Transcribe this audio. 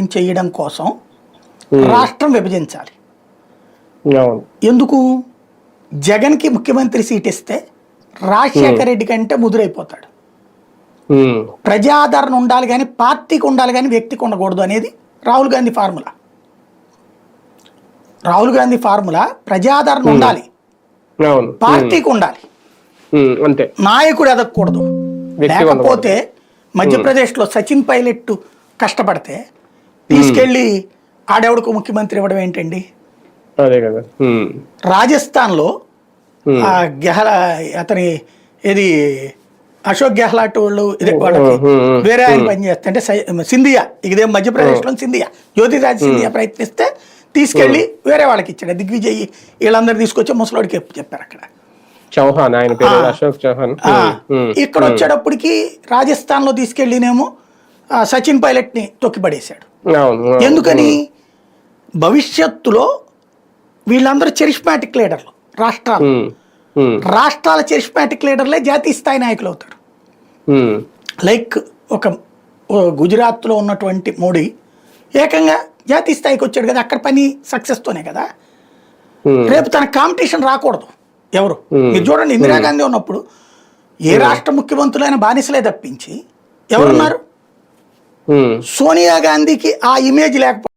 ముఖ్యమంత్రిని చేయడం కోసం. రాష్ట్రం విభజించాలి. ఎందుకు? జగన్కి ముఖ్యమంత్రి సీట్ ఇస్తే రాజశేఖర రెడ్డి కంటే ముదురైపోతాడు. ప్రజాదరణ ఉండాలి కానీ పార్టీకి ఉండాలి కానీ వ్యక్తికి ఉండకూడదు అనేది రాహుల్ గాంధీ ఫార్ములా. రాహుల్ గాంధీ ఫార్ములా ప్రజాదరణ ఉండాలి. పార్టీకి ఉండాలి. అంతే. నాయకుడు ఎదగకూడదు. లేకపోతే మధ్యప్రదేశ్లో సచిన్ పైలట్ కష్టపడితే తీసుకెళ్ళి ఆడెవడకు ముఖ్యమంత్రి ఇవ్వడం ఏంటండి? అదే కదా. రాజస్థాన్లో. ఆ గెహ్లా అతని ఇది అశోక్ గెహ్లాట్ వాళ్ళు ఇదే వాళ్ళకి వేరే ఆయన పనిచేస్తుంటే సింధియా ఇదే మధ్యప్రదేశ్లో సింధియా జ్యోతిరాజ్ సింధియా ప్రయత్నిస్తే తీసుకెళ్ళి వేరే వాళ్ళకి ఇచ్చాడు. దిగ్విజయ్ వీళ్ళందరూ తీసుకొచ్చి ముసలోడికి చెప్పారు అక్కడ. చౌహాన్ ఆయన పేరు. అశోక్ చౌహాన్. ఇక్కడ వచ్చేటప్పటికి రాజస్థాన్లో తీసుకెళ్ళినేమో ఆ, సచిన్ పైలట్ని తొక్కిపడేశాడు. ఎందుకని? భవిష్యత్తులో వీళ్ళందరూ చెరిష్మాటిక్ లీడర్లు రాష్ట్రాలు. రాష్ట్రాల చెరిష్మాటిక్ లీడర్లే జాతీయ స్థాయి నాయకులు అవుతారు. లైక్ ఒక గుజరాత్లో ఉన్నటువంటి మోడీ ఏకంగా జాతీయ స్థాయికి వచ్చాడు కదా అక్కడ పని సక్సెస్తోనే కదా. రేపు తన కాంపిటీషన్ రాకూడదు ఎవరు. మీరు చూడండి ఇందిరాగాంధీ ఉన్నప్పుడు ఏ రాష్ట్ర ముఖ్యమంత్రులైన బానిసలే తప్పించి ఎవరున్నారు. సోనియా గాంధీకి ఆ ఇమేజ్ లేకపోతే